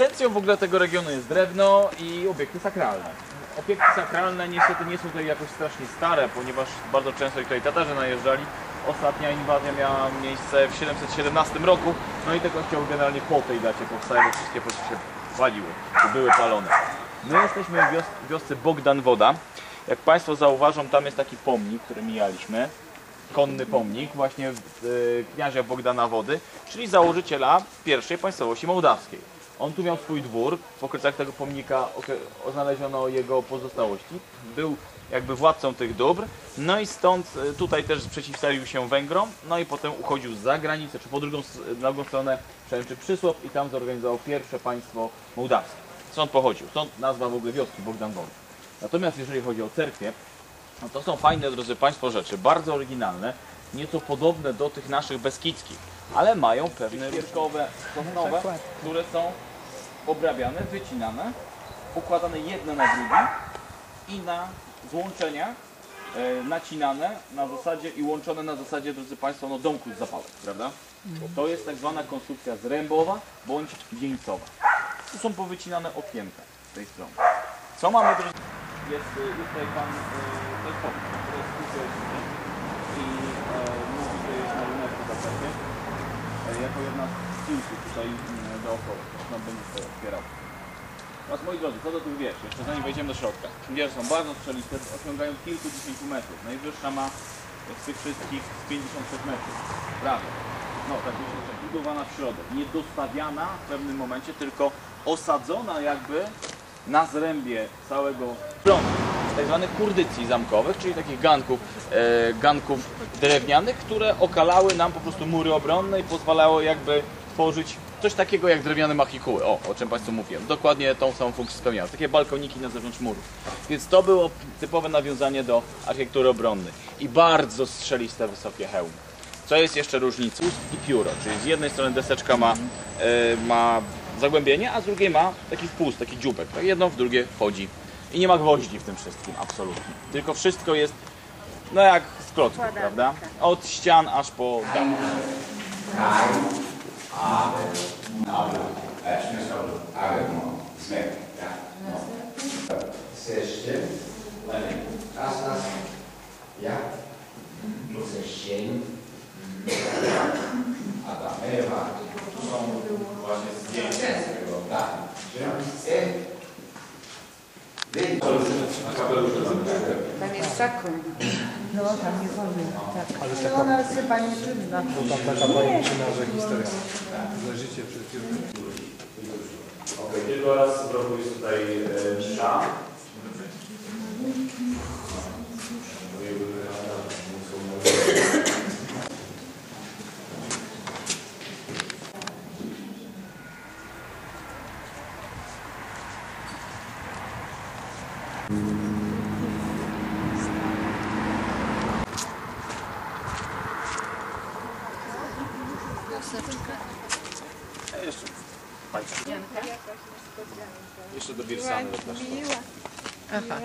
Esencją w ogóle tego regionu jest drewno i obiekty sakralne. Obiekty sakralne niestety nie są tutaj jakoś strasznie stare, ponieważ bardzo często tutaj Tatarzy najeżdżali. Ostatnia inwazja miała miejsce w 717 roku, no i te kościoły generalnie po tej dacie powstały, bo wszystkie po się paliły, czy były palone. My jesteśmy w wios- wiosce Bogdan Woda. Jak Państwo zauważą, tam jest taki pomnik, który mijaliśmy konny pomnik właśnie y, kniazia Bogdana Wody, czyli założyciela pierwszej państwowości mołdawskiej. On tu miał swój dwór, w okolicach tego pomnika znaleziono jego pozostałości. Był jakby władcą tych dóbr, no i stąd y, tutaj też przeciwstawił się Węgrom, no i potem uchodził za granicę, czy po drugą, drugą stronę przemyczy Przysłop i tam zorganizował pierwsze państwo mołdawskie. Stąd pochodził, stąd nazwa w ogóle wioski Bogdan Wody. Natomiast jeżeli chodzi o cerkwie, no to są fajne, drodzy Państwo, rzeczy, bardzo oryginalne, nieco podobne do tych naszych beskidzkich, ale mają pewne pierkowe, sosnowe, które są obrabiane, wycinane, układane jedno na drugie i na złączenia e, nacinane na zasadzie i łączone na zasadzie, drodzy Państwo, no domku z zapałek, prawda? To jest tak zwana konstrukcja zrębowa bądź wieńcowa. Tu są powycinane okienka z tej strony. Co mamy, drodzy jest, y, jest tutaj pan, y, pan, który jest i e, mówi, że jest na UNESCO zapewne, jako jedna z kilku tutaj mm, dookoła, nam będzie to otwierał. Teraz moi drodzy, co do tych wież, jeszcze zanim wejdziemy do środka. Wieże są bardzo strzeliste, osiągają kilkudziesięciu metrów. Najwyższa ma z tych wszystkich z 56 metrów. Prawie. No, tak budowana w środek. Nie dostawiana w pewnym momencie, tylko osadzona jakby na zrębie całego plonu. Tak zwanych kurdycji zamkowych, czyli takich ganków, e, ganków drewnianych, które okalały nam po prostu mury obronne i pozwalało jakby tworzyć coś takiego jak drewniane machikuły. O, o czym Państwu mówiłem. Dokładnie tą samą funkcję spełniały. Takie balkoniki na zewnątrz murów. Więc to było typowe nawiązanie do architektury obronnej. I bardzo strzeliste, wysokie hełmy. Co jest jeszcze różnicą? Ust i pióro, czyli z jednej strony deseczka ma, e, ma zagłębienie, a z drugiej ma taki wpust, taki dziubek. Tak jedno w drugie wchodzi. I nie ma gwoździ w tym wszystkim, absolutnie. Tylko wszystko jest, no jak z klocków, prawda? Od ścian aż po dach. Adam, Ewa. Tu są właśnie zdjęcia z tego. Tak. Tam jest zakon. No, tam nie wolno. Tak. Ale taka... ona jest chyba nie czynna. Tam taka pamięcina, że historia. Że życie przecież. Okej, tylko raz w roku jest tutaj e, msza. A jeszcze do Birsany zapraszam. Aha.